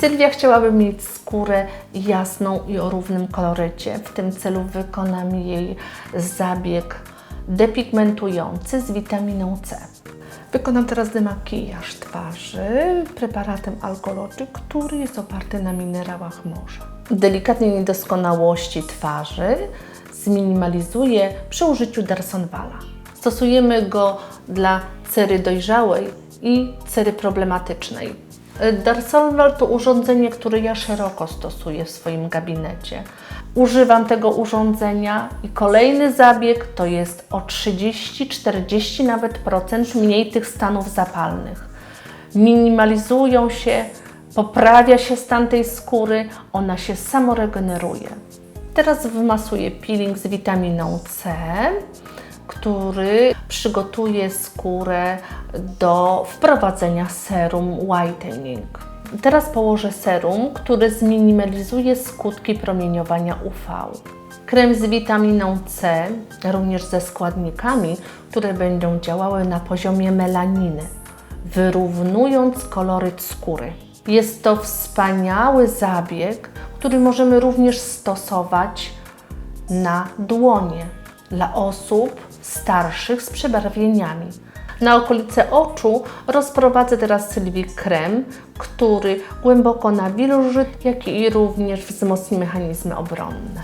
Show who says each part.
Speaker 1: Sylwia chciałaby mieć skórę jasną i o równym kolorycie. W tym celu wykonam jej zabieg depigmentujący z witaminą C. Wykonam teraz demakijaż twarzy preparatem Alkology, który jest oparty na minerałach morza. Delikatne niedoskonałości twarzy zminimalizuję przy użyciu Darsonwala. Stosujemy go dla cery dojrzałej i cery problematycznej. Darsonwal to urządzenie, które ja szeroko stosuję w swoim gabinecie. Używam tego urządzenia i kolejny zabieg to jest o 30, 40 nawet procent mniej tych stanów zapalnych. Minimalizują się, poprawia się stan tej skóry, ona się samoregeneruje. Teraz wmasuję peeling z witaminą C, który przygotuje skórę do wprowadzenia serum whitening. Teraz położę serum, który zminimalizuje skutki promieniowania UV. Krem z witaminą C, również ze składnikami, które będą działały na poziomie melaniny, wyrównując koloryt skóry. Jest to wspaniały zabieg, który możemy również stosować na dłonie dla osób starszych z przebarwieniami. Na okolice oczu rozprowadzę teraz Sylwii krem, który głęboko nawilży, jak i również wzmocni mechanizmy obronne.